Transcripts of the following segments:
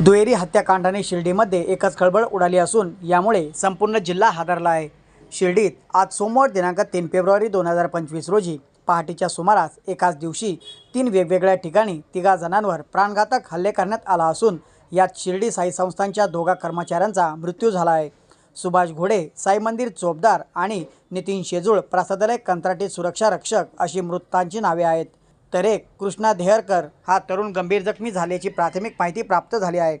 दुहेरी हत्याकांडाने शिर्डीमध्ये एकच खळबळ उडाली असून यामुळे संपूर्ण जिल्हा हादरला आहे. शिर्डीत आज सोमवार दिनांक तीन फेब्रुवारी दोन हजार पंचवीस रोजी पहाटेच्या सुमारास एकाच दिवशी तीन वेगवेगळ्या ठिकाणी तिघा जणांवर प्राणघातक हल्ले करण्यात आला असून यात शिर्डी साई संस्थांच्या दोघा कर्मचाऱ्यांचा मृत्यू झाला आहे. सुभाष घोडे साई मंदिर चोपदार आणि नितीन शेजूळ प्रसादालय कंत्राटी सुरक्षा रक्षक अशी मृतांची नावे आहेत. तर एक कृष्णा देहरकर हा तरुण गंभीर जखमी झाल्याची प्राथमिक माहिती प्राप्त झाली आहे.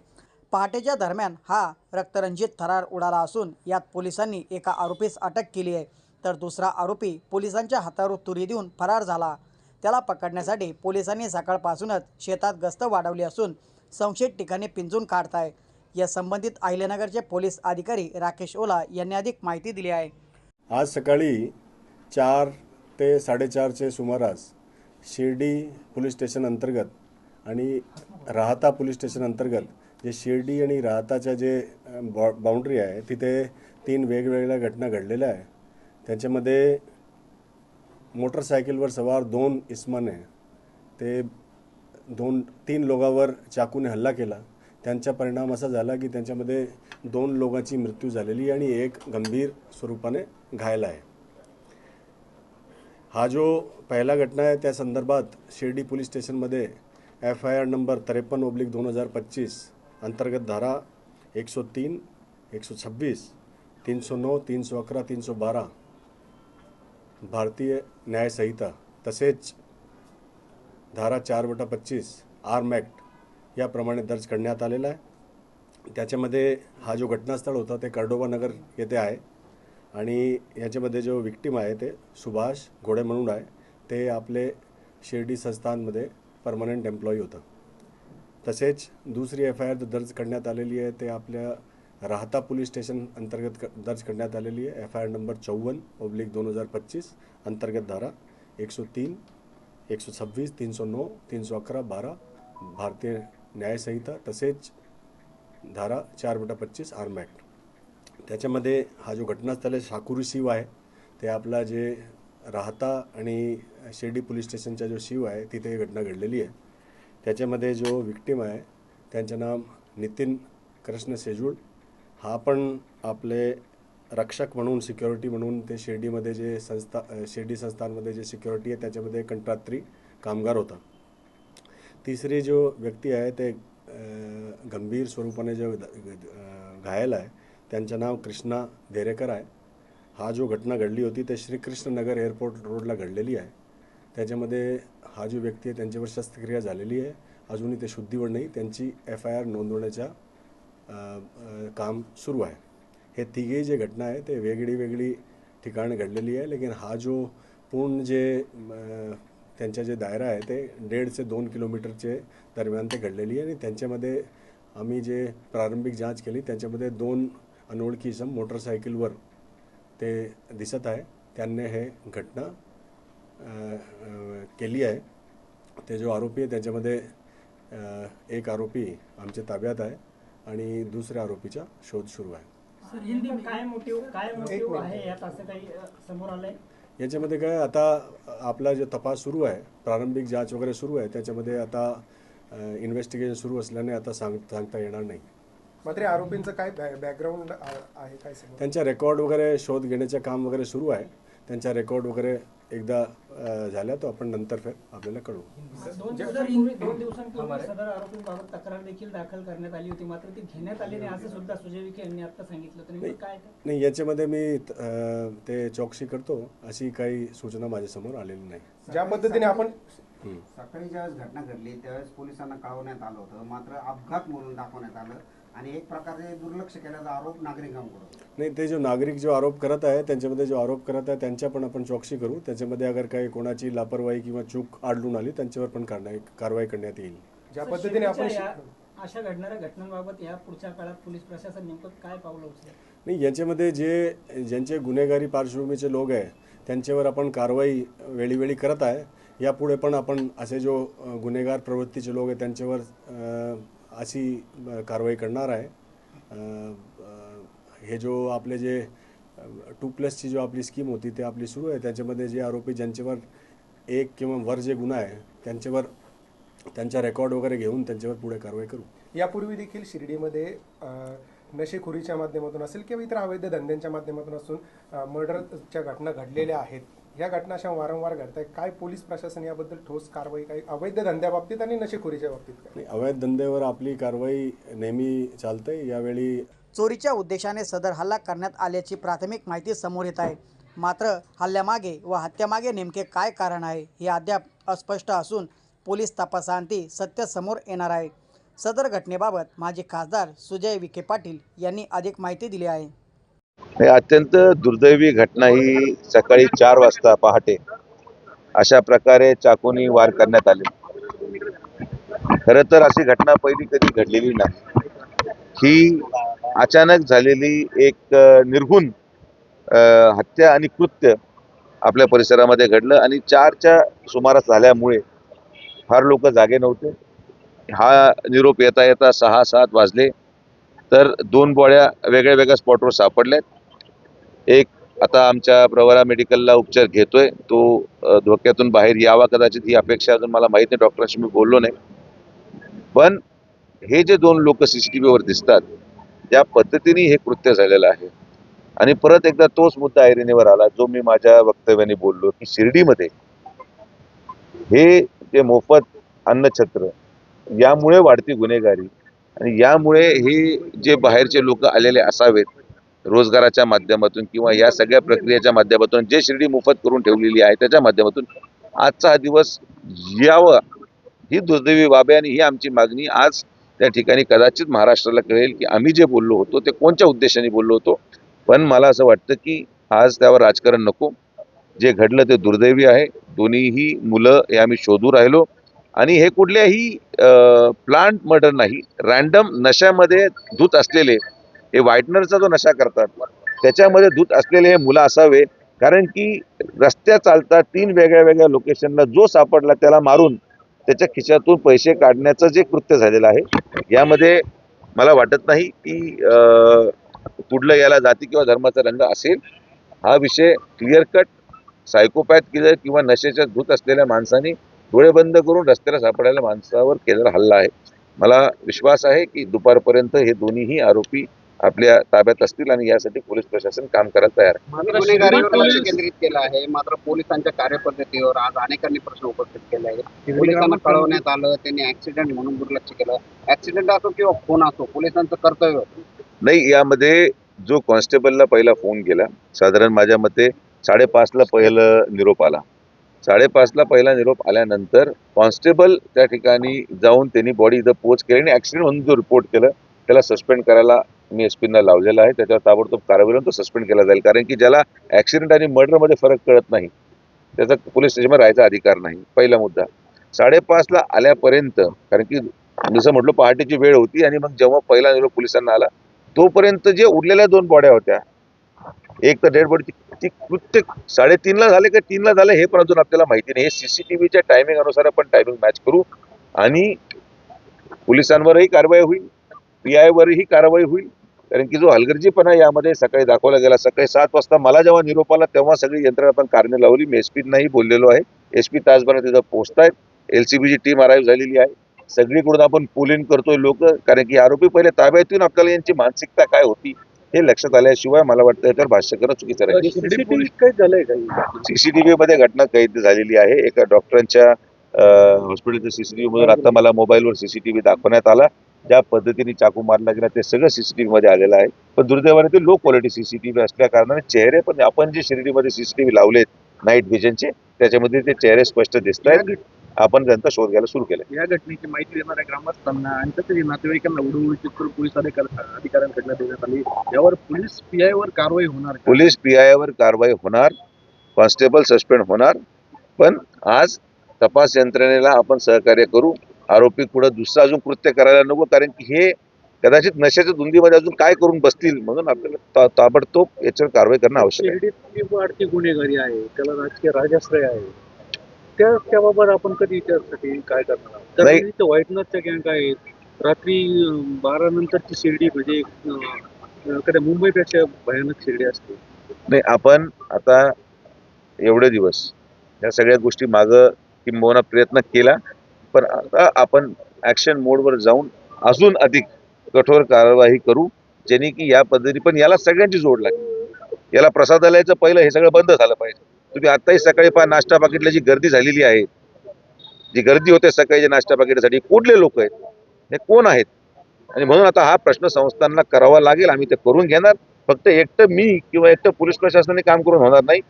पहाटेच्या दरम्यान हा रक्तरंजित थरार उडाला असून यात पोलिसांनी एका आरोपीस अटक केली आहे. तर दुसरा आरोपी पोलिसांच्या हातावर तुरी देऊन फरार झाला. त्याला पकडण्यासाठी पोलिसांनी सकाळपासूनच शेतात गस्त वाढवली असून संशयित ठिकाणी पिंजून काढत आहे या संबंधित अहिल्यानगरचे पोलीस अधिकारी राकेश ओला यांनी अधिक माहिती दिली आहे. आज सकाळी चार ते साडेचारचे सुमारास शिर्डी पोलीस स्टेशन अंतर्गत आणि राहता पोलीस स्टेशन अंतर्गत जे शिर्डी आणि राहताच्या जे बॉ बाउंड्री आहे तिथे तीन वेगवेगळ्या घटना घडलेल्या आहे. त्याच्यामध्ये मोटरसायकलवर सवार दोन इस्माने ते दोन तीन लोकांवर चाकूने हल्ला केला. त्यांचा परिणाम असा झाला की त्यांच्यामध्ये दोन लोकांची मृत्यू झालेली आणि एक गंभीर स्वरूपाने घायल आहे. हा जो पहिला घटना आहे त्या संदर्भात शिर्डी पोलीस स्टेशनमध्ये एफ आय आर नंबर त्रेपन्न ओब्लिक दोन हजार पच्चीस अंतर्गत धारा एक सौ तीन एक सौ छब्बीस तीन सौ नऊ तीन सौ अकरा तीन सौ बारा भारतीय न्याय संहिता तसेच धारा चार बटा पच्चीस आर्म ॲक्ट याप्रमाणे दर्ज करण्यात आलेला आहे. त्याच्यामध्ये हा जो घटनास्थळ होता ते कर्डोबा नगर येथे आहे. आणि याच्यामध्ये जो विक्टीम आहे ते सुभाष घोडे म्हणून आहे. ते आपले शिर्डी संस्थानमध्ये परमनंट एम्प्लॉई होतं. तसेच दुसरी एफ आय आर दर्ज करण्यात आलेली आहे ते आपल्या राहता पोलीस स्टेशन अंतर्गत क दर्ज करण्यात आलेली आहे. एफ आय आर नंबर चौवन्न ओब्लिक दोन हजार पच्चीस अंतर्गत धारा एक सौ तीन एक सौ सव्वीस तीन सौ नऊ तीन सौ अकरा बारा भारतीय न्यायसंहिता तसेच धारा चार बटा पच्चीस आर्म ॲक्ट त्याच्यामध्ये हा जो घटनास्थळ आहे शाकुरी शिव आहे. ते आपला जे राहता आणि शिर्डी पोलीस स्टेशनचा जो शिव आहे तिथे ही घटना घडलेली आहे. त्याच्यामध्ये जो विक्टीम आहे त्यांचं नाव नितीन कृष्ण सेजूळ हा पण आपले रक्षक म्हणून सिक्युरिटी म्हणून ते शिर्डीमध्ये जे संस्था शिर्डी संस्थांमध्ये जे सिक्युरिटी आहे त्याच्यामध्ये कंत्रात्री कामगार होता. तिसरी जो व्यक्ती आहे ते गंभीर स्वरूपाने जो घायल आहे त्यांचं नाव कृष्णा देरेकर आहे. हा जो घटना घडली होती ते श्रीकृष्णनगर एअरपोर्ट रोडला घडलेली आहे. त्याच्यामध्ये हा जो व्यक्ती आहे त्यांच्यावर शस्त्रक्रिया झालेली आहे. अजूनही ते शुद्धीवर नाही त्यांची एफ आय आर नोंदवण्याच्या काम सुरू आहे. हे तिघे जे घटना आहे ते वेगळी वेगळी ठिकाणी घडलेली आहे. लेकिन हा जो पूर्ण जे त्यांच्या त्यांचा जे दायरा आहे ते दीड ते दोन किलोमीटरचे दरम्यान ते घडलेली आहे. आणि त्यांच्यामध्ये आम्ही जे प्रारंभिक जांच केली त्यांच्यामध्ये दोन अनोळखी इसम मोटरसायकलवर ते दिसत आहे. त्यांनी हे घटना केली आहे. ते जो आरोपी आहे त्याच्यामध्ये एक आरोपी आमच्या ताब्यात आहे आणि दुसऱ्या आरोपीचा शोध सुरू आहे. सर हिंदी काय मोटिव काय मोटिव आहे यात असं काही अ, समोर आलंय? याच्यामध्ये काय आता आपला जो तपास सुरू आहे प्रारंभिक जांच वगैरे सुरू आहे त्याच्यामध्ये आता इन्व्हेस्टिगेशन सुरू असल्याने आता सांग सांगता येणार नाही. मात्र आरोपींचं काय बॅकग्राऊंड आहे काय समोर त्यांचा रेकॉर्ड वगैरे शोध घेण्याचे काम वगैरे सुरू आहे. त्यांचा रेकॉर्ड वगैरे एकदा अ, झाला तो आपण नंतर फेर आपल्याला कळू दोन दिवसांपूर्वी सदर आरोपींबाबत तक्रार देखील दाखल करण्यात आली होती. मात्र ती घेण्यात आली नाही असं सुद्धा सुजय विखे यांनी आता सांगितलं. काय? नाही याच्यामध्ये मी ते चौकशी करतो. अशी काही सूचना माझ्यासमोर आलेली नाही. ज्या पद्धतीने आपण. सकाळी ज्यावेळेस घटना घडली त्यावेळेस पोलिसांना कळवण्यात आलं होतं. मात्र अपघात म्हणून दाखवण्यात आलं. आणि एक प्रकारे दुर्लक्ष केल्याचा आरोप नागरिकांकडून. नाही ते जो नागरिक जो आरोप करत आहे त्यांच्यामध्ये जो आरोप करत आहे त्यांच्या पण आपण चौकशी करू. त्याच्यामध्ये अगर काही कोणाची लापरवाही किंवा चूक आढळून आली त्यांच्यावर पण कारवाई कारवाई करण्यात येईल. ज्या पद्धतीने आपण अशा घडणाऱ्या घटनांबाबत या पुढच्या काळात पोलीस प्रशासन नेमकं काय पावलं उचलेल? नाही याच्यामध्ये जे ज्यांचे गुन्हेगारी पार्श्वभूमीचे लोक आहे त्यांच्यावर आपण कारवाई वेळीवेळी करत आहे. यापुढे पण आपण असे जो गुन्हेगार प्रवृत्तीचे लोक आहे त्यांच्यावर अशी कारवाई करणार आहे. हे जो आपले जे टू प्लसची जो आपली स्कीम होती ते आपली सुरू आहे. त्याच्यामध्ये जे आरोपी ज्यांच्यावर एक किंवा वर जे गुन्हा आहे त्यांच्यावर त्यांचा रेकॉर्ड वगैरे घेऊन त्यांच्यावर पुढे कारवाई करू. यापूर्वी देखील शिर्डीमध्ये नशेखोरीच्या माध्यमातून असेल किंवा इतर अवैध धंद्यांच्या माध्यमातून असून मर्डरच्या घटना घडलेल्या आहेत ह्या घटना अशा वारंवार घडत आहेत. काय पोलीस प्रशासन याबद्दल ठोस कारवाई काही अवैध धंद्याबाबतीत आणि नशेखोरीच्या बाबतीत अवैध धंद्यावर आपली कारवाई नेहमी चालते यावेळी चोरीच्या उद्देशाने सदर हल्ला करण्यात आल्याची प्राथमिक माहिती समोर येत आहे. मात्र हल्ल्यामागे व हत्यामागे नेमके काय कारण आहे हे अद्याप अस्पष्ट असून पोलीस तपासांती सत्य समोर येणार आहे. सदर घटनेबाबत माजी खासदार सुजय विखे पाटील यांनी अधिक माहिती दिली आहे. अत्यंत दुर्दैवी घटना ही सकाळी चार वाजता पहाटे अशा प्रकारे चाकूनी वार करण्यात आले. खरं तर अशी घटना पहिली कधी घडलेली नाही. ही अचानक झालेली एक निर्घुन हत्या आणि कृत्य आपल्या परिसरामध्ये घडलं आणि चारच्या सुमारास झाल्यामुळे फार लोक जागे नव्हते. हा निरोप येता येता सहा सात वाजले. तर दोन बोळ्या वेगळ्या वेगळ्या स्पॉटवर सापडल्यात. एक आता आमच्या प्रवरा मेडिकलला उपचार घेतोय. तो धोक्यातून बाहेर यावा कदाचित ही अपेक्षा अजून मला माहीत नाही. डॉक्टरांशी मी बोललो नाही. पण हे जे दोन लोक सीसीटीव्हीवर दिसतात त्या पद्धतीने हे कृत्य झालेलं आहे. आणि परत एकदा तोच मुद्दा ऐरणीवर आला जो मी माझ्या वक्तव्याने बोललो की शिर्डीमध्ये हे जे मोफत अन्नछत्र यामुळे वाढती गुन्हेगारी आणि यामुळे हे जे बाहेरचे लोक आलेले असावेत रोजगाराच्या माध्यमातून किंवा या सगळ्या प्रक्रियेच्या माध्यमातून जे शिर्डी मोफत करून ठेवलेली आहे त्याच्या माध्यमातून आजचा हा दिवस यावं ही दुर्दैवी बाब आहे आणि ही आमची मागणी आज त्या ठिकाणी कदाचित महाराष्ट्राला कळेल की आम्ही जे बोललो होतो ते कोणत्या उद्देशाने बोललो होतो. पण मला असं वाटतं की आज त्यावर राजकारण नको. जे घडलं ते दुर्दैवी आहे. दोन्हीही मुलं हे आम्ही शोधू राहिलो. आणि हे कुठल्याही प्लांट मर्डर नाही रॅन्डम नशामध्ये धूत असलेले हे व्हाईटनरचा जो नशा करतात त्याच्यामध्ये धूत असलेले हे मुलं असावे कारण की रस्त्या चालता तीन वेगळ्या वेगळ्या लोकेशनला जो सापडला त्याला मारून त्याच्या खिशातून पैसे काढण्याचं जे कृत्य झालेलं आहे यामध्ये मला वाटत नाही की कुठलं याला जाती किंवा धर्माचा रंग असेल. हा विषय क्लिअर कट सायकोपॅथ किलर किंवा नशेच्या धूत असलेल्या माणसाने डोळे बंद करून रस्त्याला सापडायला माणसावर केलेला हल्ला आहे. मला विश्वास आहे की दुपारपर्यंत हे दोन्हीही आरोपी आपल्या ताब्यात असतील आणि यासाठी पोलीस प्रशासन काम करायला तयार आहे. केंद्रित केलं आहे. मात्र पोलिसांच्या कार्यपद्धतीवर आज अनेकांनी प्रश्न उपस्थित केले आहेत. पोलिसांना कळवण्यात आलं त्यांनी ऍक्सिडेंट म्हणून दुर्लक्ष केलं. ऍक्सिडेंट असो किंवा खून असो पोलिसांचं कर्तव्य. नाही यामध्ये जो कॉन्स्टेबलला पहिला फोन केला साधारण माझ्या मते साडेपाचला पहिलं निरोप आला. साडेपाचला पहिला निरोप आल्यानंतर कॉन्स्टेबल त्या ठिकाणी जाऊन त्यांनी बॉडी इथं पोच केली आणि ॲक्सिडेंट म्हणून जो रिपोर्ट केलं त्याला सस्पेंड करायला मी एस पीना लावलेला आहे. त्याच्यावर ताबडतोब कारवाई होऊन तो सस्पेंड केला जाईल. कारण की ज्याला ॲक्सिडेंट आणि मर्डरमध्ये फरक कळत नाही त्याचा पोलीस स्टेशनमध्ये राहायचा अधिकार नाही. पहिला मुद्दा. साडेपाचला आल्यापर्यंत कारण की जसं म्हटलं पहाटेची वेळ होती आणि मग जेव्हा पहिला निरोप पोलिसांना आला तोपर्यंत जे उरलेल्या दोन बॉड्या होत्या एक तर डेड बॉडी ती कृत्य साडेतीनला झाले का तीनला झाले हे पण अजून आपल्याला माहिती नाही. हे सीसीटीव्हीच्या टायमिंग अनुसार आपण टायमिंग मॅच करू आणि पोलिसांवरही कारवाई होईल पी आयवरही कारवाई होईल. कारण की जो हलगर्जीपणा यामध्ये सकाळी दाखवला गेला सकाळी सात वाजता मला जेव्हा निरोप आला तेव्हा सगळी यंत्रणा आपण कारणे लावली. मी एस पीनाही बोललेलो आहे. एस पी तासभरात तिथं पोहोचतायत. एल सी बीची टीम अराईव्ह झालेली आहे. सगळीकडून आपण पोलिंग करतोय लोक. कारण की आरोपी पहिले ताब्यात येऊन आपल्याला यांची मानसिकता काय होती हे लक्षात आल्याशिवाय मला वाटतं याच्यावर भाष्य करणं चुकीचं राहील. सीसीटीव्ही मध्ये घटना कैद झालेली आहे. एका डॉक्टरांच्या हॉस्पिटलच्या सीसीटीव्ही मधून आता मला मोबाईलवर सीसीटीव्ही दाखवण्यात आला. ज्या पद्धतीने चाकू मारला गेला ते सगळं सीसीटीव्ही मध्ये आलेलं आहे. पण दुर्दैवाने ते लो क्वालिटी सीसीटीव्ही असल्या कारणाने चेहरे पण आपण जे शिर्डीमध्ये सीसीटीव्ही लावलेत नाईट व्हिजनचे त्याच्यामध्ये ते चेहरे स्पष्ट दिसत आहेत आपण त्यांचा शोध घ्यायला सुरू केला या घटनेची माहिती देणाऱ्या ग्रामस्थांना आणि तसेच नातेवाईकांना उडवून करून पोलीस अधिकाऱ्यांकडनं देण्यात आली. यावर पोलीस पीआय वर कारवाई होणार? पोलीस पी वर कारवाई होणार कॉन्स्टेबल सस्पेंड होणार. पण आज तपास यंत्रणेला आपण सहकार्य करू आरोपी पुढे दुसरं अजून कृत्य करायला नको कारण की हे कदाचित नशेच्या धुंदीमध्ये अजून काय करून बसतील म्हणून आपल्याला ताबडतोब याच्यावर कारवाई करणं आवश्यक आहे. वाढती गुन्हेगारी आहे त्याला राजकीय राजाश्रय आहे त्या त्याबाबत आपण कधी त्यासाठी काय करणार व्हाईटनरच्या गँग आहेत. रात्री बारा नंतरची शिर्डी म्हणजे कडे मुंबईपेक्षा भयानक शिर्डी असते. नाही आपण आता एवढे दिवस या सगळ्या गोष्टी मागं किंबहुना प्रयत्न केला. पण आता आपण ऍक्शन मोडवर जाऊन अजून अधिक कठोर कारवाई करू ज्यांनी की या पद्धती पण याला सगळ्यांची जोड लागेल. याला प्रसादालयाचं पहिलं हे सगळं बंद झालं पाहिजे. तुम्ही आताही सकाळी पहा नाश्ता पाकिटला जी गर्दी झालेली आहे जी गर्दी होते सकाळी नाश्ता पाकिटासाठी कुठले लोक आहेत? हे कोण आहेत? आणि म्हणून आता हा प्रश्न संस्थांना करावा लागेल आम्ही ते करून घेणार. फक्त एकटं मी किंवा एकटं पोलीस प्रशासनाने काम करून होणार नाही.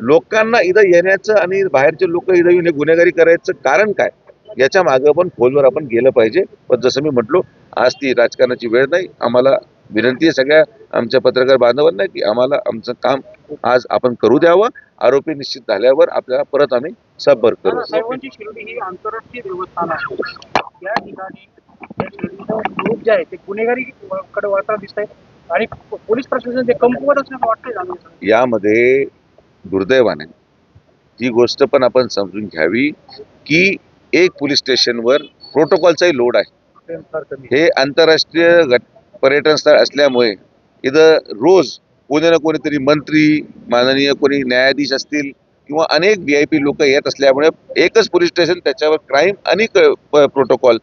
लोकांना इथं येण्याचं आणि बाहेरचे लोक इथं येऊन हे गुन्हेगारी करायचं कारण काय? याच्या मागं पण खोलवर आपण गेलं पाहिजे. पण जसं मी म्हटलो आज ती राजकारणाची वेळ नाही. आम्हाला विनंती आहे सगळ्या आमच्या पत्रकार बांधवांना की आम्हाला आमचं काम आज आपण करू द्यावं. आरोपी निश्चित झाल्यावर आपल्याला परत आम्ही सबबर करू. ते आणि पोलीस प्रशासन ते कमकुवत यामध्ये दुर्दैवाने ही गोष्ट पण आपण समजून घ्यावी की एक पोलीस स्टेशनवर प्रोटोकॉलचाही लोड आहे. हे आंतरराष्ट्रीय पर्यटन स्थळ असल्यामुळे इथं रोज कोणी ना कोणीतरी मंत्री माननीय कोणी न्यायाधीश असतील किंवा अनेक व्ही आय पी लोक येत असल्यामुळे एकच पोलीस स्टेशन त्याच्यावर क्राईम आणि प्रोटोकॉल.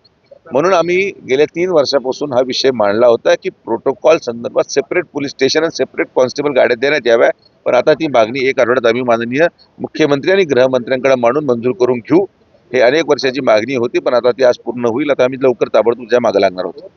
म्हणून आम्ही गेल्या तीन वर्षापासून हा विषय मांडला होता की प्रोटोकॉल संदर्भात सेपरेट पोलीस स्टेशन आणि सेपरेट कॉन्स्टेबल गाड्या देण्यात याव्या. पण आता ती मागणी एक आठवड्यात आम्ही माननीय मुख्यमंत्री आणि गृहमंत्र्यांकडे मांडून मंजूर करून घेऊ. हे अनेक वर्षाची मागणी होती पण आता ती आज पूर्ण होईल. आता आम्ही लवकर ताबडतोब त्या मागे लागणार होतो